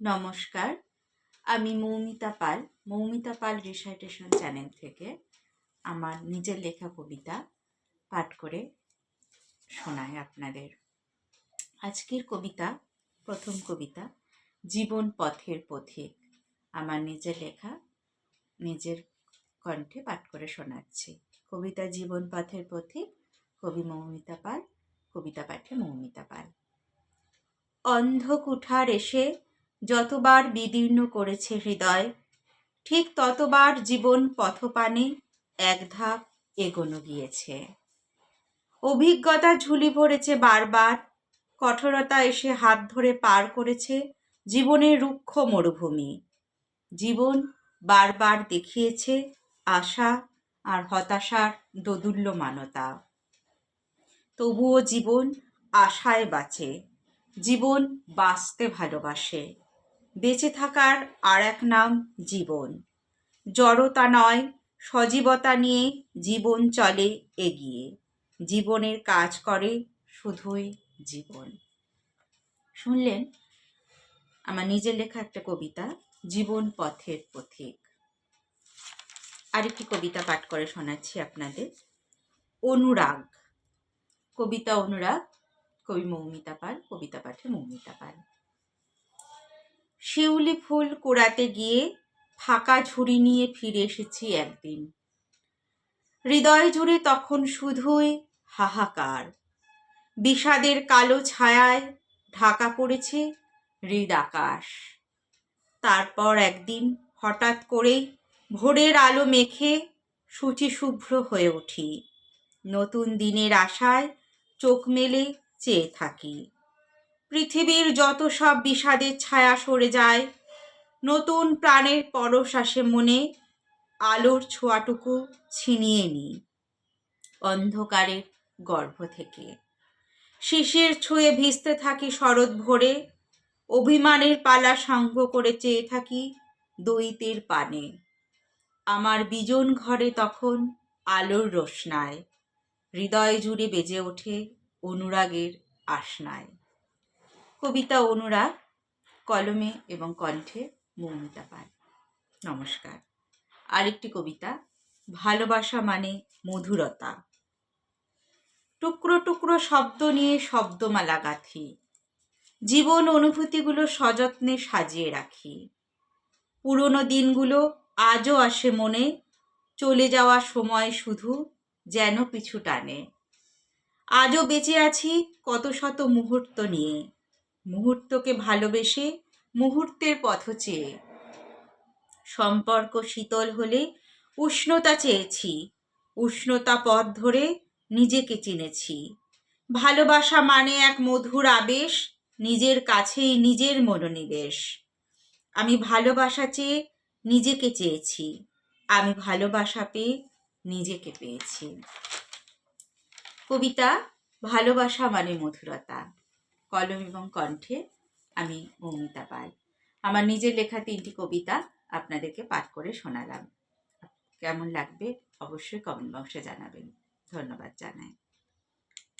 নমস্কার, আমি মৌমিতা পাল মৌমিতা পাল recitation channel থেকে আমার নিজের লেখা কবিতা পাঠ করে শোনাই আপনাদের। আজকের কবিতা, প্রথম কবিতা, জীবন পথের পথিক, আমার নিজের লেখা, নিজের কণ্ঠে পাঠ করে শোনাচ্ছি। কবিতা জীবন পথের পথিক, কবি মৌমিতা পাল, কবিতা পাঠে মৌমিতা পাল। অন্ধকুঠার এসে যতবার বিদীর্ণ করেছে হৃদয়, ঠিক ততবার জীবন পথপানে এক ধাপ এগোনো গিয়েছে। অভিজ্ঞতা ঝুলি ভরেছে বারবার, কঠোরতা এসে হাত ধরে পার করেছে জীবনের রুক্ষ মরুভূমি। জীবন বারবার দেখিয়েছে আশা আর হতাশার দোদুল্যমানতা। তবুও জীবন আশায় বাঁচে, জীবন বাঁচতে ভালোবাসে। বেঁচে থাকার আর এক নাম জীবন। জড়তা নয়, সজীবতা নিয়ে জীবন চলে এগিয়ে। জীবনের কাজ করে শুধুই জীবন। শুনলেন আমার নিজের লেখা একটা কবিতা, জীবন পথের পথিক। আরেকটি কবিতা পাঠ করে শোনাচ্ছি আপনাদের। অনুরাগ। কবিতা অনুরাগ, কবি মৌমিতা পাল, কবিতা পাঠে মৌমিতা পাল। শিউলি ফুল কুড়াতে গিয়ে ফাঁকা ঝুড়ি নিয়ে ফিরে এসেছি একদিন। হৃদয় জুড়ে তখন শুধুই হাহাকার। বিষাদের কালো ছায়ায় ঢাকা পড়েছে হৃদ আকাশ। তারপর একদিন হঠাৎ করেই ভোরের আলো মেখে সূচি শুভ্র হয়ে উঠি। নতুন দিনের আশায় চোখ মেলে চেয়ে থাকি। পৃথিবীর যত সব বিষাদের ছায়া সরে যায়, নতুন প্রাণের পরশ আসে মনে, আলোর ছোঁয়াটুকু ছিনিয়ে নিই অন্ধকারের গর্ভ থেকে। শিশির ছুঁয়ে ভিজতে থাকি শরৎ ভোরে, অভিমানের পালা সাঙ্গ করে চেয়ে থাকি দৈতের পানে। আমার বিজন ঘরে তখন আলোর রোশনায়, হৃদয় জুড়ে বেজে ওঠে অনুরাগের আসনায় কবিতা অনুরাগ, কলমে এবং কণ্ঠে মৌমিতা পাল। নমস্কার। আরেকটি কবিতা, ভালোবাসা মানে মধুরতা। টুকরো টুকরো শব্দ নিয়ে শব্দমালা গাঁথি। জীবন অনুভূতিগুলো সযত্নে সাজিয়ে রাখি। পুরনো দিনগুলো আজও আসে মনে, চলে যাওয়া সময় শুধু যেন পিছু টানে। আজও বেঁচে আছি কত শত মুহূর্ত নিয়ে। মুহূর্তকে ভালোবেসে মুহূর্তের পথ চেয়ে। সম্পর্ক শীতল হলে উষ্ণতা চেয়েছি, উষ্ণতা পথ ধরে নিজেকে চিনেছি। ভালোবাসা মানে এক মধুর আবেশ, নিজের কাছেই নিজের মনোনিবেশ। আমি ভালোবাসা চেয়ে নিজেকে চেয়েছি, আমি ভালোবাসা পেয়ে নিজেকে পেয়েছি। কবিতা, ভালোবাসা মানে মধুরতা। কলম এবং কণ্ঠে আমি মৌমিতা পাল। আমার নিজের লেখা তিনটি কবিতা আপনাদেরকে পাঠ করে শোনালাম। কেমন লাগবে অবশ্যই কমেন্ট বক্সে জানাবেন। ধন্যবাদ জানাই।